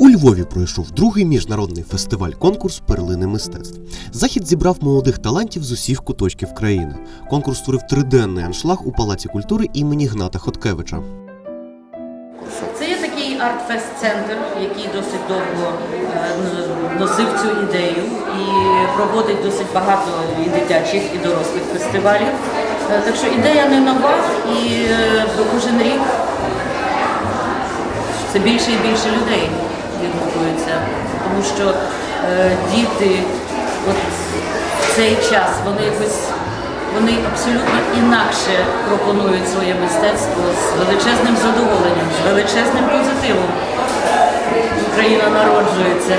Львові пройшов другий міжнародний фестиваль-конкурс перлини мистецтв. Захід зібрав молодих талантів з усіх куточків країни. Конкурс створив триденний аншлаг у Палаці культури імені Гната Хоткевича. Це є такий арт-фест-центр, який досить довго е, носив цю ідею і проводить досить багато і дитячих, і дорослих фестивалів. Е, Так що ідея не нова, і е, кожен рік все більше і більше людей відгукується. Тому що е, діти в цей час вони якось вони абсолютно інакше пропонують своє мистецтво з величезним задоволенням, з величезним позитивом. Україна народжується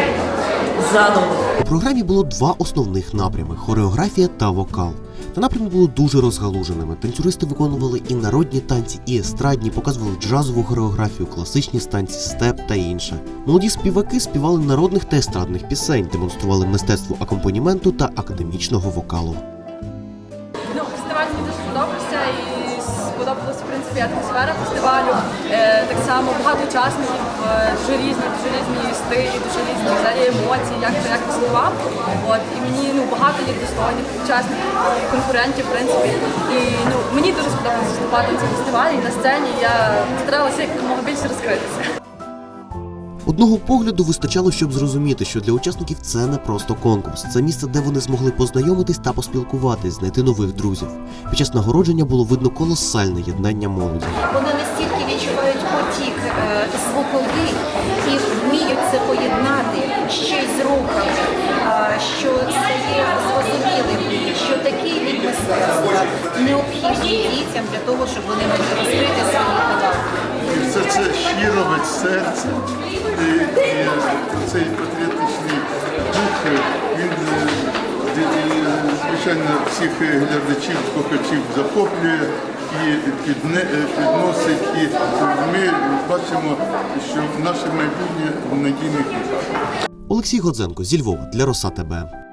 заново. У програмі було два основних напрями хореографія та вокал. Та напрями були дуже розгалуженими. Танцюристи виконували і народні танці, і естрадні, показували джазову хореографію, класичні станці, степ та інше. Молоді співаки співали народних та естрадних пісень, демонстрували мистецтво акомпаніменту та академічного вокалу. Ну, фестиваль мені дуже сподобався і сподобалась в принципі атмосфера фестивалю. Е, так само багато учасників, е, різні, дуже різні стилі, дуже різні взагалі емоції, як хто як виступав. От і мені ну багато є достойних учасників, конкурентів, в принципі. І ну мені дуже сподобалося виступати на цьому фестивалі. І на сцені я старалася якомога більше розкритися. Одного погляду вистачало, щоб зрозуміти, що для учасників це не просто конкурс, це місце, де вони змогли познайомитись та поспілкуватись, знайти нових друзів. Під час нагородження було видно колосальне єднання молоді. Вони настільки відчувають потік е, звуковий і вміють це поєднати ще й з рухами, е, що стає зрозумілим, що такий від мистецтва необхідний дітям для того, щоб вони могли розкрити свої таланти. Все це щиро від серця. І, і цей патріотичний дух, він, е, е, звичайно, всіх глядачів, слухачів захоплює і е, підносить. І ми бачимо, що наше майбутнє в надійних руках. Олексій Годзенко зі Львова для Роса ТБ.